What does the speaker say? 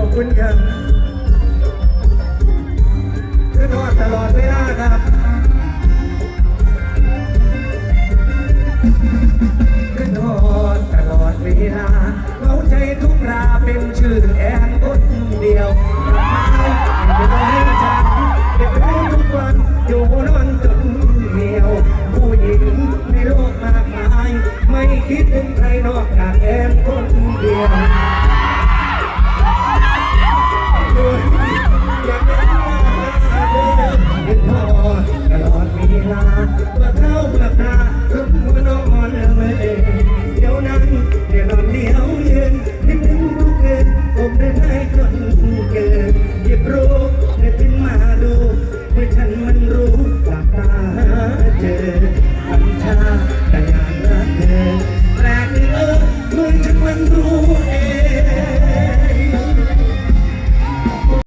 อบคุณครับขึ้นหอดตลอดเวลาครับขึ้นหอดตลอดเวลาเราใจทุกราเป็นชื่อแอนต้นเดียวจะต้องให้ฉันเก็บรู้ทุกวันอยู่นอนจนเหนียว ผู้หญิงในโลกมากมาย ไม่คิดถึงใครนอกจากแอนคน ประเท้าประตาถึงมือนอนเลยเดี๋ยวนั้นเดี๋ยวนอนเดี๋ยวยืนนิ่งนึงทุกคืนผมได้ให้คน